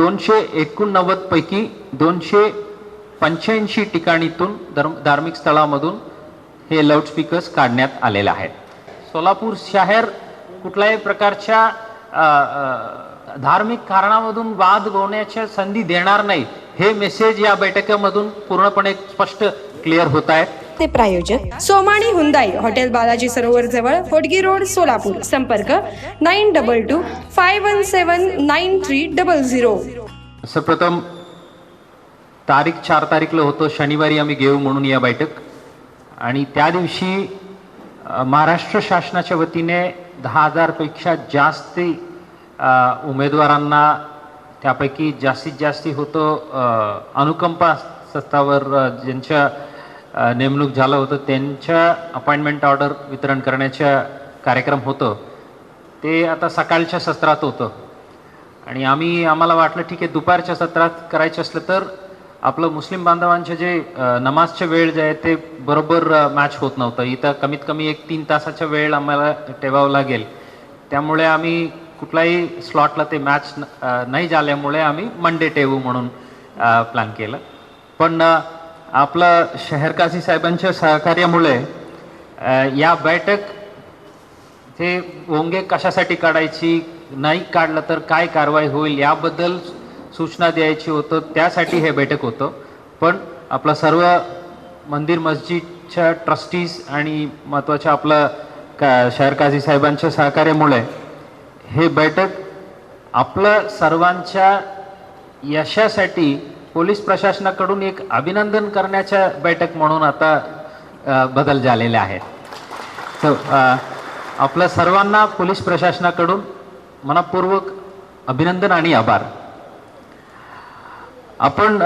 दोनशे एकोणनव्वद पैकी दोनशे पंच्याऐंशी ठिकाणीतून धर्म धार्मिक स्थळामधून हे लाऊडस्पीकर्स काढण्यात आलेले आहेत. सोलापूर शहर कुठल्याही प्रकारच्या धार्मिक कारणामधून वाद होण्याच्या संधी देणार नाही हे मेसेज या बैठकीमधून पूर्णपणे स्पष्ट क्लिअर होत आहे ते प्रायोजक सोमाणी हुंदाई हॉटेल बालाजी सरोवर जवळ होडगी रोड सोलापूर. संपर्क nine double two five one seven nine three double zero. सर्वप्रथम तारीख चार तारीखला होतो. शनिवारी आम्ही घेऊ म्हणून या बैठक. आणि त्या दिवशी महाराष्ट्र शासनाच्या वतीने दहा हजारपेक्षा जास्त उमेदवारांना त्यापैकी जास्तीत जास्त होतं अनुकंपा सत्तावर ज्यांच्या नेमणूक झालं होतं. त्यांच्या अपॉइंटमेंट ऑर्डर वितरण करण्याच्या कार्यक्रम होतं. ते आता सकाळच्या सत्रात होतं. आणि आम्ही आम्हाला वाटलं ठीक आहे दुपारच्या सत्रात करायचं असलं तर आपलं मुस्लिम बांधवांचे जे नमाजचे वेळ जे आहे ते बरोबर मॅच होत नव्हतं. इथं कमीत कमी एक तीन तासाचा वेळ आम्हाला ठेवावं लागेल. त्यामुळे आम्ही कुठलाही स्लॉटला ते मॅच नाही झाल्यामुळे आम्ही मंडे ठेवू म्हणून प्लॅन केलं. पण आपलं शहरकाशी साहेबांच्या सहकार्यामुळे या बैठक हे ओंगे कशासाठी काढायची नाही काढलं तर काय कारवाई होईल याबद्दल सूचना द्यायची होतं त्यासाठी हे बैठक होतं. पण आपलं सर्व मंदिर मस्जिदच्या ट्रस्टीज आणि महत्त्वाच्या आपलं का शहर काझी साहेबांच्या सहकार्यामुळे हे बैठक आपलं सर्वांच्या यशासाठी पोलीस प्रशासनाकडून एक अभिनंदन करण्याच्या बैठक म्हणून आता बदल झालेले आहेत. तर आपल्या सर्वांना पोलीस प्रशासनाकडून मनपूर्वक अभिनंदन आणि आभार. आपण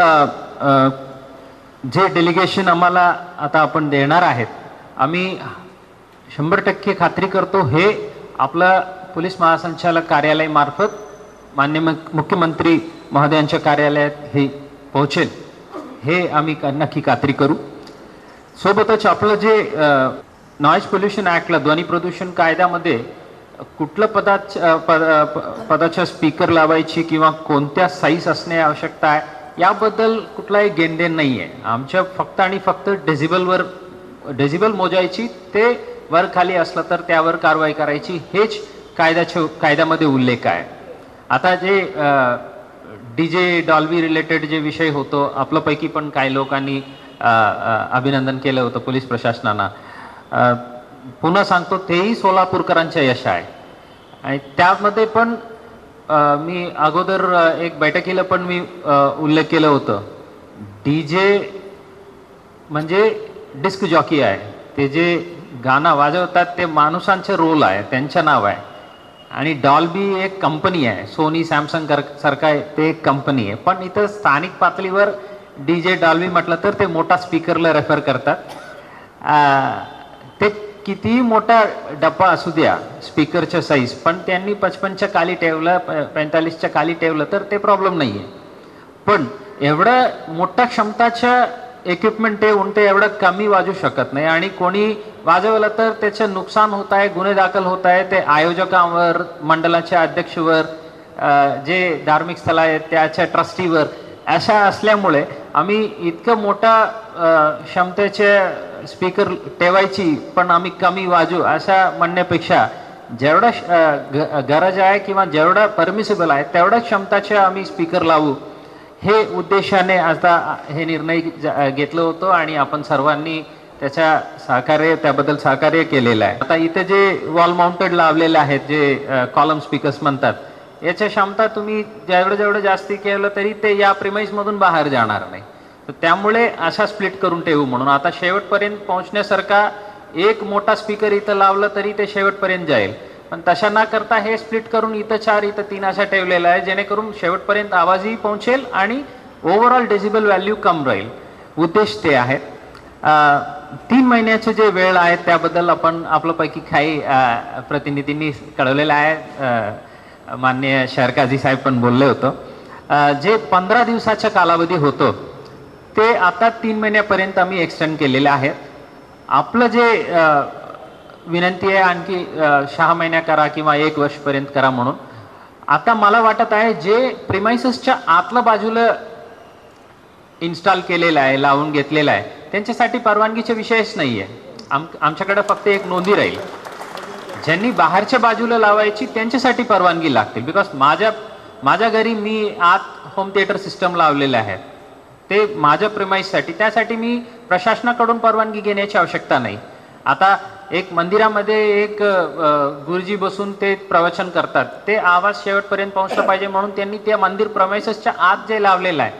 जे डेलिगेशन आम्हाला आता आपण देणार आहेत आम्ही शंभर टक्के खात्री करतो हे आपलं पोलीस महासंचालक कार्यालयामार्फत मान्य मुख्यमंत्री महोदयांच्या कार्यालयात हे पोहोचेल. हे आम्ही नक्की खात्री करू. सोबतच आपलं जे नॉईज पोल्युशन ॲक्टला ध्वनी प्रदूषण कायद्यामध्ये कुठलं पदाच पद प- पदाच्या स्पीकर लावायची किंवा कोणत्या साईज असणे आवश्यकता आहे याबद्दल कुठलाही घेणदेण नाही आहे आमच्या फक्त आणि फक्त डेझिबलवर डेझिबल मोजायची ते वर खाली असलं तर त्यावर कारवाई करायची हेच कायद्याच्या कायद्यामध्ये उल्लेख आहे. आता जे डी जे डॉल्बी रिलेटेड जे विषय होतो आपल्यापैकी पण काही लोकांनी अभिनंदन केलं होतं पोलीस प्रशासनानं. पुन्हा सांगतो तेही सोलापूरकरांच्या यश आहे. आणि त्यामध्ये पण मी अगोदर एक बैठकीला पण मी उल्लेख केलं होतं. डी जे म्हणजे डिस्क जॉकी आहे. ते जे गाणं वाजवतात ते माणसांचे रोल आहे त्यांचं नाव आहे. आणि डॉल्बी एक कंपनी आहे. सोनी सॅमसंग कर- सारखा आहे ते एक कंपनी आहे. पण इथं स्थानिक पातळीवर डी जे डॉल्बी म्हटलं तर ते मोठा स्पीकरला रेफर करतात. ते कितीही मोठा डब्बा असू द्या स्पीकरच्या साईज पण त्यांनी पचपनच्या खाली ठेवलं पैंतालीसच्या खाली ठेवलं तर ते प्रॉब्लेम नाही आहे पण एवढं मोठ्या क्षमताच्या इक्विपमेंट ते उंटे एवढं कमी वाजू शकत नाही. आणि कोणी वाजवलं तर त्याचं नुकसान होत आहे गुन्हे दाखल होत आहे. ते आयोजकांवर मंडळाच्या अध्यक्षवर जे धार्मिक स्थळ आहेत त्याच्या ट्रस्टीवर अशा असल्यामुळे आम्ही इतकं मोठा क्षमतेचे स्पीकर ठेवायची पण आम्ही कमी वाजू अशा म्हणण्यापेक्षा जेवढं श- गरज आहे किंवा जेवढं परमिसिबल आहे तेवढ्या क्षमताचे आम्ही स्पीकर लावू. हे उद्देशाने आता हे निर्णय घेतलं होतं आणि आपण सर्वांनी त्याच्या सहकार्य त्याबद्दल सहकार्य केलेलं आहे. आता इथे जे वॉल माउंटेड लावलेले आहेत जे कॉलम स्पीकर्स म्हणतात याच्या क्षमता तुम्ही जेवढं जेवढं जास्ती केलं तरी ते या प्रिमाईसमधून बाहेर जाणार नाही. तर त्यामुळे अशा स्प्लिट करून ठेवू म्हणून. आता शेवटपर्यंत पोहोचण्यासारखा एक मोठा स्पीकर इथं लावलं तरी ते शेवटपर्यंत जाईल. पण तशा न करता हे स्प्लिट करून इथं चार इथं तीन अशा ठेवलेलं आहे जेणेकरून शेवटपर्यंत आवाजही पोहोचेल आणि ओव्हरऑल डेसिबल व्हॅल्यू कम राहील. उद्देश ते आहेत तीन महिन्याचे जे वेळ आहे त्याबद्दल आपण आपल्यापैकी काही प्रतिनिधींनी कळवलेलं आहे. मान्य शहर काझी साहेब पण बोलले होतं. जे पंधरा दिवसाचा कालावधी होतो ते आता तीन महिन्यापर्यंत आम्ही एक्सटेंड केलेले आहेत. आपलं जे विनंती आहे आणखी सहा महिन्या करा किंवा एक वर्षपर्यंत करा म्हणून. आता मला वाटत आहे जे प्रिमायसेसच्या आतल्या बाजूला इन्स्टॉल केलेलं आहे लावून घेतलेलं आहे त्यांच्यासाठी परवानगीचा विषयच नाही आहे आम आमच्याकडे फक्त एक नोंदी राहील. ज्यांनी बाहेरच्या बाजूला लावायची त्यांच्यासाठी परवानगी लागतील. बिकॉज माझ्या माझ्या घरी मी आत होम थिएटर सिस्टम लावलेलं आहे. ते माझ्या प्रिमाईससाठी त्यासाठी मी प्रशासनाकडून परवानगी घेण्याची आवश्यकता नाही. आता एक मंदिरामध्ये एक गुरुजी बसून ते प्रवचन करतात. ते आवाज शेवटपर्यंत पोहोचला पाहिजे म्हणून त्यांनी त्या मंदिर प्रवेशच्या आत जे लावलेलं आहे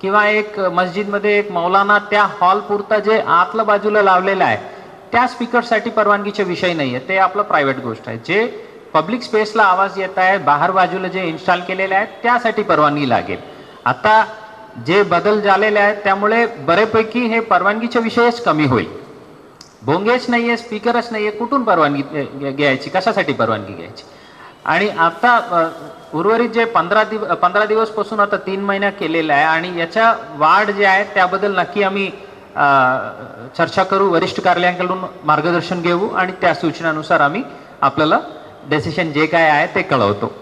किंवा एक मस्जिदमध्ये एक मौलाना त्या हॉल पुरता जे आतलं बाजूला लावलेलं आहे त्या स्पीकरसाठी परवानगीचे विषय नाही आहे. ते आपलं प्रायव्हेट गोष्ट आहे. जे पब्लिक स्पेसला आवाज येत आहे बाहेर बाजूला जे इन्स्टॉल केलेले आहेत त्यासाठी परवानगी लागेल. आता जे बदल झालेले आहेत त्यामुळे बऱ्यापैकी हे परवानगीचे विषयच कमी होईल. भोंगेच नाहीये स्पीकरच नाहीये कुठून परवानगी घ्यायची? कशासाठी परवानगी घ्यायची? आणि आता उर्वरित जे पंधरा दिव पंधरा दिवसपासून आता तीन महिना केलेला आहे आणि याच्या वाढ जे आहे त्याबद्दल नक्की आम्ही चर्चा करू वरिष्ठ कार्यालयांकडून मार्गदर्शन घेऊ आणि त्या सूचनानुसार आम्ही आपल्याला डेसिशन जे काय आहे ते कळवतो.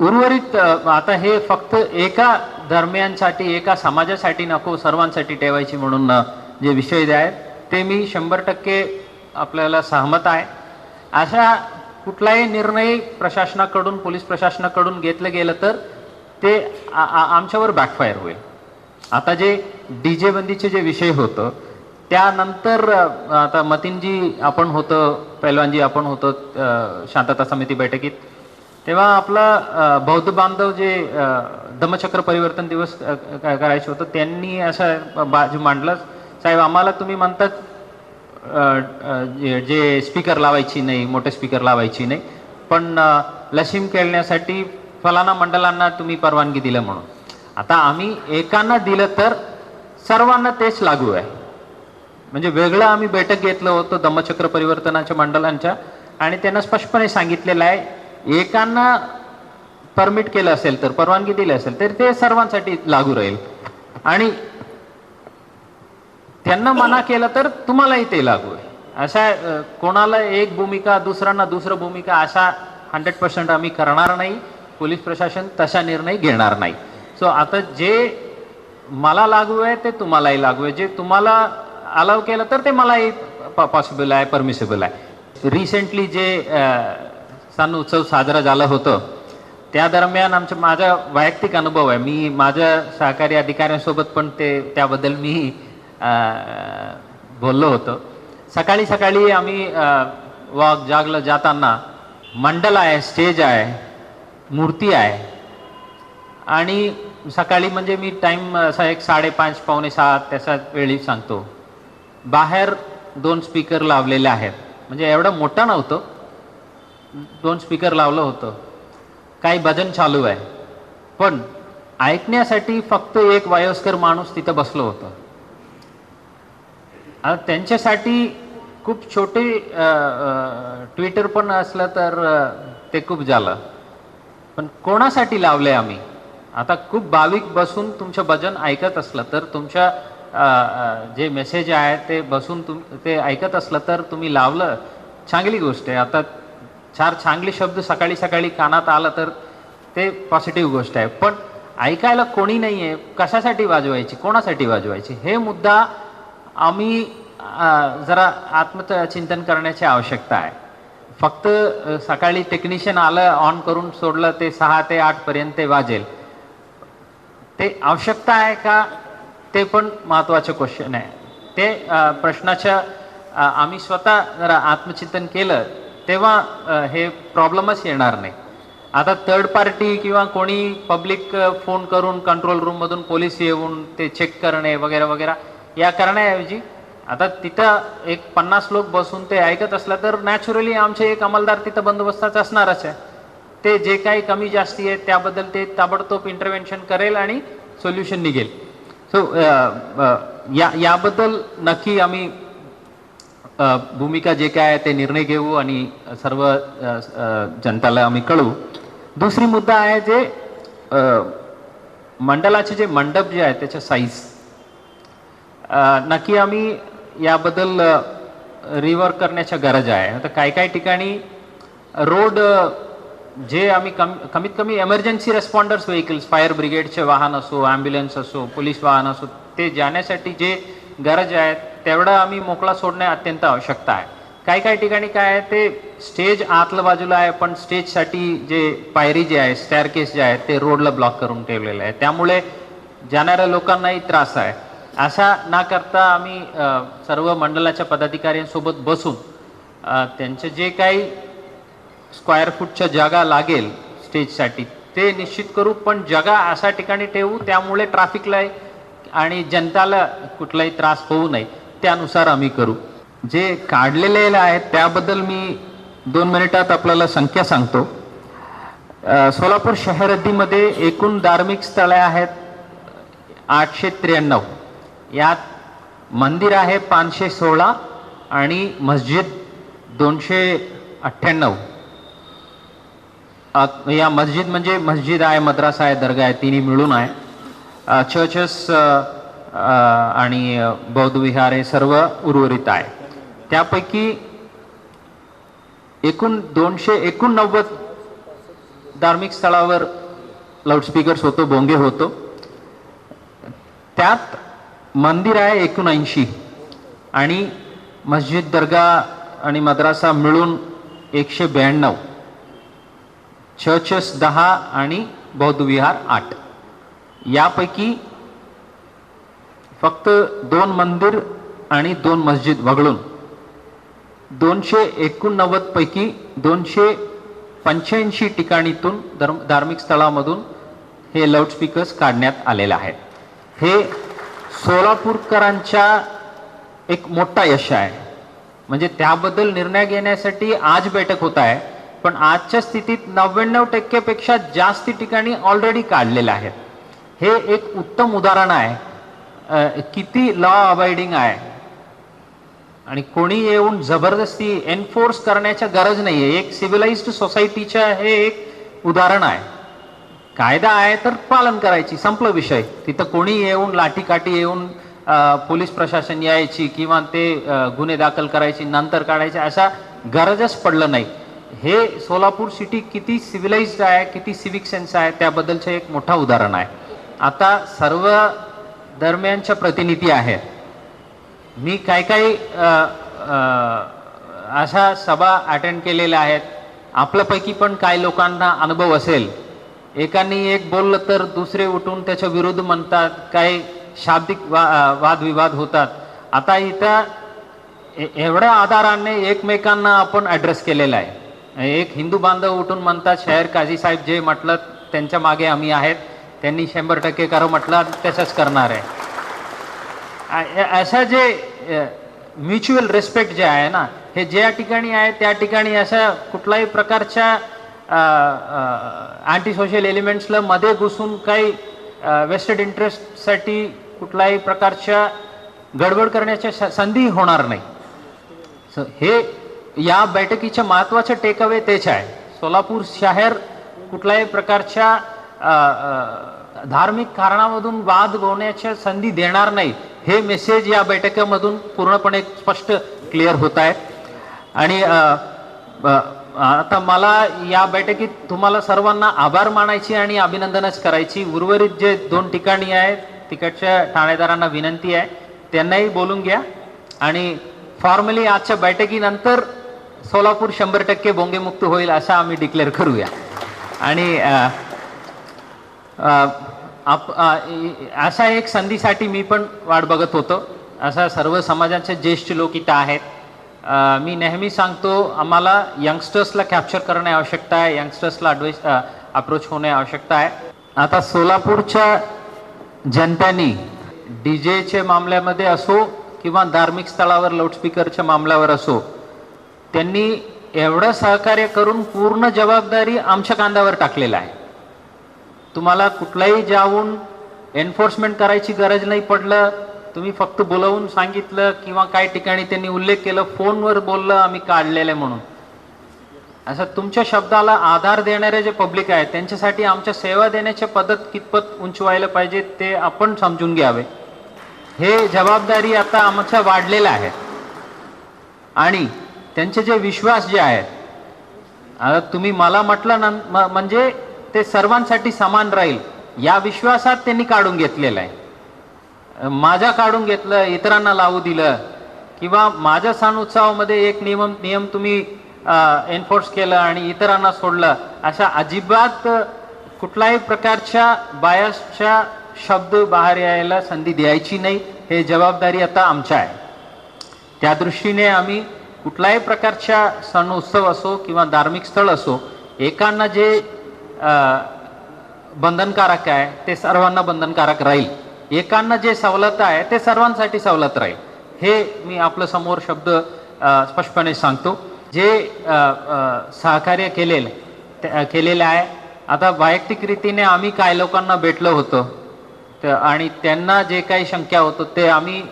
उर्वरित आता हे फक्त एका धर्मियांसाठी एका समाजासाठी नको सर्वांसाठी ठेवायची म्हणून जे विषय जे आहेत ते मी शंभर टक्के आपल्याला सहमत आहे. अशा कुठलाही निर्णय प्रशासनाकडून पोलीस प्रशासनाकडून घेतलं गेलं तर ते आमच्यावर बॅकफायर होईल. आता जे डी जे बंदीचे जे विषय होतं त्यानंतर आता मतीनजी आपण होतं पैलवानजी आपण होतो शांतता समिती बैठकीत तेव्हा आपला बौद्ध बांधव जे दमचक्र परिवर्तन दिवस करायचे करायचं होतं त्यांनी असं बाजू मांडलं साहेब आम्हाला तुम्ही म्हणतात जे- जे स्पीकर लावायची नाही मोठे स्पीकर लावायची नाही पण लशीम लसीम खेळण्यासाठी फलाना मंडळांना तुम्ही परवानगी दिलं म्हणून. आता आम्ही एकांना दिलं तर सर्वांना तेच लागू आहे. म्हणजे वेगळं आम्ही बैठक घेतलं होतं धम्मचक्र परिवर्तनाच्या मंडळांच्या आणि त्यांना स्पष्टपणे सांगितलेलं आहे एकांना परमिट केलं असेल तर परवानगी दिली असेल तर ते सर्वांसाठी लागू राहील. आणि त्यांना मना केलं तर तुम्हालाही ते लागू आहे. अशा कोणाला एक भूमिका दुसऱ्यांना दुसरं भूमिका अशा हंड्रेड पर्सेंट आम्ही करणार नाही. पोलीस प्रशासन तसा निर्णय घेणार नाही. सो आता जे मला लागू आहे ते तुम्हालाही लागू आहे. जे तुम्हाला अलाव केलं तर ते मलाही पॉसिबल आहे परमिसेबल आहे. रिसेंटली जे सण उत्सव साजरा झालं होतं त्या दरम्यान आमचं माझा वैयक्तिक अनुभव आहे. मी माझ्या सहकारी अधिकाऱ्यांसोबत पण ते त्याबद्दल मी बोललो होतं. सकाळी सकाळी आम्ही वॉक जागलं जाताना मंडल आहे स्टेज आहे मूर्ती आहे. आणि सकाळी म्हणजे मी टाईम असा एक साडेपाच पावणे सहा त्याचा वेळी सांगतो. बाहेर दोन स्पीकर लावलेले आहेत. म्हणजे एवढं मोठं नव्हतं. दोन स्पीकर लावलं होतं. काही भजन चालू आहे. पण ऐकण्यासाठी फक्त एक वयस्कर माणूस तिथं बसलो होतं. त्यांच्यासाठी खूप छोटे ट्विटर पण असलं तर ते खूप झालं. पण कोणासाठी लावले आम्ही? आता खूप भाविक बसून तुमचं भजन ऐकत असलं तर तुमच्या जे मेसेज आहे ते बसून तुम ते ऐकत असलं तर तुम्ही लावलं. चांगली गोष्ट आहे. आता चार चांगले शब्द सकाळी सकाळी कानात आलं तर ते पॉझिटिव्ह गोष्ट आहे. पण ऐकायला कोणी नाही आहे कशासाठी वाजवायची? कोणासाठी वाजवायची? हे मुद्दा आम्ही जरा आत्मचिंतन करण्याची आवश्यकता आहे. फक्त सकाळी टेक्निशियन आलं ऑन करून सोडलं ते सहा ते आठ पर्यंत ते वाजेल. ते आवश्यकता आहे का? ते पण महत्वाचं क्वेश्चन आहे. ते प्रश्नाच्या आम्ही स्वतः जरा आत्मचिंतन केलं तेव्हा हे प्रॉब्लेमच येणार नाही. आता थर्ड पार्टी किंवा कोणी पब्लिक फोन करून कंट्रोल रूममधून पोलीस येऊन ते चेक करणे वगैरे वगैरे या करण्याऐवजी आता तिथं एक पन्नास लोक बसून ते ऐकत असलं तर नॅचरली आमचे एक अंमलदार तिथं बंदोबस्ताच असणारच आहे. ते जे काही कमी जास्ती आहे त्याबद्दल ते ताबडतोब इंटरव्हेन्शन करेल आणि सोल्युशन निघेल. सो या याबद्दल नक्की आम्ही भूमिका जे काय आहे ते निर्णय घेऊ आणि सर्व जनताला आम्ही कळवू. दुसरी मुद्दा आहे जे मंडलाचे मंडळाचे जे मंडप जे आहे त्याच्या साईज नक्की आम्ही याबद्दल रिवर्क करण्याच्या गरज आहे. आता काही काही ठिकाणी रोड जे आम्ही कम कमीत कमी एमर्जन्सी रेस्पॉन्डर्स व्हेकल्स फायर ब्रिगेडचे वाहन असो ॲम्ब्युलन्स असो पोलीस वाहन असो ते जाण्यासाठी जे गरज आहे तेवढं आम्ही मोकळा सोडणे अत्यंत आवश्यकता आहे. काही काही ठिकाणी काय आहे ते स्टेज आतल्या बाजूला आहे पण स्टेजसाठी जे पायरी जे आहे स्टॅरकेस जे आहे ते रोडला ब्लॉक करून ठेवलेलं आहे. त्यामुळे जाणाऱ्या लोकांनाही त्रास आहे. असा ना करता आम्ही सर्व मंडळाच्या पदाधिकाऱ्यांसोबत बसून त्यांचे जे काही स्क्वेअर फूटच्या जागा लागेल स्टेजसाठी ते निश्चित करू पण जागा अशा ठिकाणी ठेवू त्यामुळे ट्रॅफिकला आणि जनताला कुठलाही त्रास होऊ नये त्यानुसार आम्ही करू. जे काढलेले आहेत त्याबद्दल मी दोन मिनिटात आपल्याला संख्या सांगतो. सोलापूर शहर हद्दीमध्ये एकूण धार्मिक स्थळे आहेत आठशे त्र्याण्णव. यात मंदिर आहे पाचशे सोळा आणि मस्जिद दोनशे अठ्ठ्याण्णव. या मस्जिद म्हणजे मस्जिद आहे मद्रासा आहे दर्गा आहे तिन्ही मिळून आहे. चर्चेस आणि बौद्ध विहार हे सर्व उर्वरित आहे. त्यापैकी एकूण दोनशे एकोणनव्वद धार्मिक स्थळावर लाऊडस्पीकर्स होतो भोंगे होतो. त्यात मंदिर आहे एकोणऐंशी. आणि मस्जिद दर्गा आणि मद्रासा मिळून एकशे ब्याण्णव. चर्चेस दहा आणि बौद्ध विहार आठ. यापैकी फक्त दोन मंदिर आणि दोन मस्जिद वगळून दोनशे एकोणनव्वदपैकी दोनशे पंच्याऐंशी ठिकाणीतून धर्म धार्मिक स्थळामधून हे लाऊडस्पीकर्स काढण्यात आलेले आहेत. हे सोलापूरकरांच्या एक मोठा यश आहे. म्हणजे त्याबद्दल निर्णय घेण्यासाठी आज बैठक होत आहे. पण आजच्या स्थितीत नव्याण्णव टक्केपेक्षा जास्त ठिकाणी ऑलरेडी काढलेले आहेत. हे एक उत्तम उदाहरण आहे. किती लॉ अबाइडिंग आहे. आणि कोणी येऊन जबरदस्ती एन्फोर्स करण्याच्या गरज नाही आहे एक सिव्हिलाइज्ड सोसायटीच्या हे एक उदाहरण आहे. कायदा आहे तर पालन करायची संपलं विषय. तिथं कोणी येऊन लाठीकाठी येऊन पोलीस प्रशासन यायची किंवा ते गुन्हे दाखल करायची नंतर काढायचे अशा गरजच पडलं नाही. हे सोलापूर सिटी किती सिव्हिलाइज्ड आहे किती सिविक सेन्स आहे त्याबद्दलचं एक मोठं उदाहरण आहे. आता सर्व दरम्यानच्या प्रतिनिधी आहेत. मी काय काही अशा सभा अटेंड केलेल्या आहेत. आपल्यापैकी पण काही लोकांना अनुभव असेल. एकाने एक बोललं तर दुसरे उठून त्याच्या विरुद्ध म्हणतात काही शाब्दिक वा वादविवाद होतात. आता इथं एवढ्या आधाराने एकमेकांना आपण ॲड्रेस केलेला आहे. एक हिंदू बांधव उठून म्हणतात शहर काझी साहेब जे म्हटलं त्यांच्या मागे आम्ही आहेत. त्यांनी शंभर टक्के करा म्हटलं तसंच करणार आहे. अशा जे म्युच्युअल रिस्पेक्ट जे आहे ना हे ज्या ठिकाणी आहे त्या ठिकाणी अशा कुठल्याही प्रकारच्या अँटी सोशल एलिमेंट्सला मध्ये घुसून काही वेस्टेड इंटरेस्टसाठी कुठल्याही प्रकारच्या गडबड करण्याच्या स- संधी होणार नाही. स- हे या बैठकीचे महत्त्वाचे टेकअवे तेच आहे. सोलापूर शहर कुठल्याही प्रकारच्या धार्मिक कारणामधून वाद होण्याच्या संधी देणार नाही हे मेसेज या बैठकीमधून पूर्णपणे स्पष्ट क्लिअर होत आहे. आणि आता मला या बैठकीत तुम्हाला सर्वांना आभार मानायची आणि अभिनंदनच करायची. उर्वरित जे दोन ठिकाणी आहेत तिकडच्या ठाणेदारांना विनंती आहे त्यांनाही बोलून घ्या. आणि फॉर्मली आजच्या बैठकीनंतर सोलापूर शंभर टक्के बोंगेमुक्त होईल असं आम्ही डिक्लेअर करूया. आणि आप अशा एक संधीसाठी मी पण वाट बघत होतो. असा सर्व समाजाचे ज्येष्ठ लोक इथं आहेत. मी नेहमी सांगतो आम्हाला यंगस्टर्सला कॅप्चर करणे आवश्यकता आहे यंगस्टर्सला ॲडवाइस अप्रोच होणे आवश्यकता आहे. आता सोलापूरच्या जनतेने डी जेच्या मामल्यामध्ये असो किंवा धार्मिक स्थळावर लाऊडस्पीकरच्या मामल्यावर असो त्यांनी एवढं सहकार्य करून पूर्ण जबाबदारी आमच्या कांद्यावर टाकलेला आहे. तुम्हाला कुठलाही जाऊन एन्फोर्समेंट करायची गरज नाही पडलं तुम्ही फक्त बोलावून सांगितलं किंवा काही ठिकाणी त्यांनी उल्लेख केलं फोनवर बोललं आम्ही काढलेलं आहे म्हणून. असं तुमच्या शब्दाला आधार देणारे जे पब्लिक आहे त्यांच्यासाठी आमच्या सेवा देण्याच्या पद्धत कितपत उंचवायला पाहिजे ते आपण समजून घ्यावे. हे जबाबदारी आता आमचं वाढलेलं आहे. आणि त्यांचे जे विश्वास जे आहेत तुम्ही मला म्हटलं ना म्हणजे ते सर्वांसाठी समान राहील या विश्वासात त्यांनी काढून घेतलेलं आहे. माझ्या काढून घेतलं इतरांना लावू दिलं किंवा माझ्या सण उत्सवामध्ये एक नियम नियम तुम्ही एन्फोर्स केलं आणि इतरांना सोडलं अशा अजिबात कुठल्याही प्रकारच्या बायसच्या शब्द बाहेर यायला संधी द्यायची नाही हे जबाबदारी आता आमच्या आहे. त्या दृष्टीने आम्ही कुठल्याही प्रकारच्या सण उत्सव असो किंवा धार्मिक स्थळ असो एकांना जे बंधनकारक आहे ते सर्वांना बंधनकारक राहील. एकांना जे सवलत आहे ते सर्वांसाठी सवलत राहील. हे मी आपलं समोर शब्द स्पष्टपणे सांगतो. जे सहकार्य केलेलं केलेलं आहे आता वैयक्तिक रीतीने आम्ही काय लोकांना भेटलो होतो तर आणि त्यांना जे काही शंका होतं ते आम्ही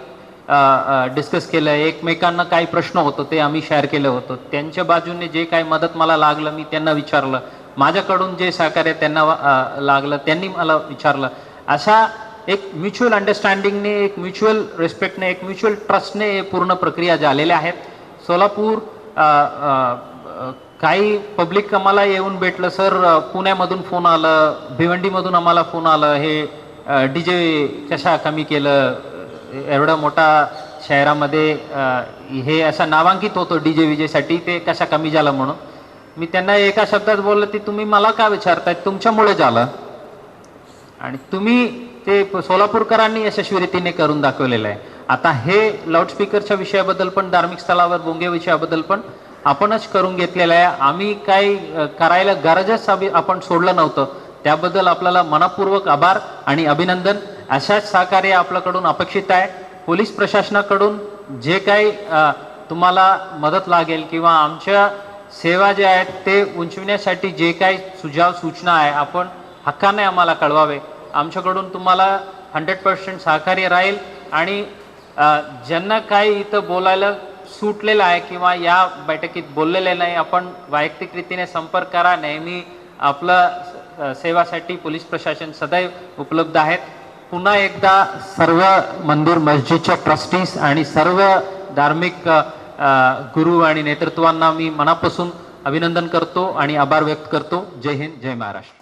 डिस्कस केलं. एकमेकांना काही प्रश्न होतो ते आम्ही शेअर केलं होतं. त्यांच्या बाजूने जे काही मदत मला लागलं मी त्यांना विचारलं. माझ्याकडून जे सहकार्य त्यांना लागलं त्यांनी मला विचारलं. अशा एक म्युच्युअल अंडरस्टँडिंगने एक म्युच्युअल रिस्पेक्टने एक म्युच्युअल ट्रस्टने पूर्ण प्रक्रिया झालेल्या आहेत. सोलापूर काही पब्लिक आम्हाला येऊन भेटलं सर पुण्यामधून फोन आलं भिवंडीमधून आम्हाला फोन आलं हे डी जे कशा कमी केलं एवढा मोठा शहरामध्ये हे असं नामांकित होतो डी जे विजेसाठी ते कशा कमी झालं म्हणून. मी त्यांना एका शब्दात बोललं की तुम्ही मला का विचारताय? तुमच्यामुळे झालं. आणि तुम्ही ते सोलापूरकरांनी यशस्वी रीतीने करून दाखवलेलं आहे. आता हे लाऊडस्पीकरच्या विषयाबद्दल पण धार्मिक स्थळावर बोंगे विषयाबद्दल पण आपणच करून घेतलेलं आहे. आम्ही काही करायला गरजच आपण सोडलं नव्हतं. त्याबद्दल आपल्याला मनपूर्वक आभार आणि अभिनंदन. अशाच सहकार्य आपल्याकडून अपेक्षित आहे. पोलीस प्रशासनाकडून जे काही तुम्हाला मदत लागेल किंवा आमच्या सेवा ज्या आहेत ते उंचविण्यासाठी जे काही सुझाव सूचना आहे आपण हक्काने आम्हाला कळवावे. आमच्याकडून तुम्हाला हंड्रेड पर्सेंट सहकार्य राहील. आणि ज्यांना काही इथं बोलायला सुटलेलं आहे किंवा या बैठकीत बोललेले नाही आपण वैयक्तिक रीतीने संपर्क करा. नेहमी आपलं सेवासाठी पोलीस प्रशासन सदैव उपलब्ध आहेत. पुन्हा एकदा सर्व मंदिर मस्जिदच्या ट्रस्टीज आणि सर्व धार्मिक गुरु आणि नेतृत्वांना मी मनापासून अभिनंदन करतो आणि आभार व्यक्त करतो. जय हिंद जय महाराष्ट्र.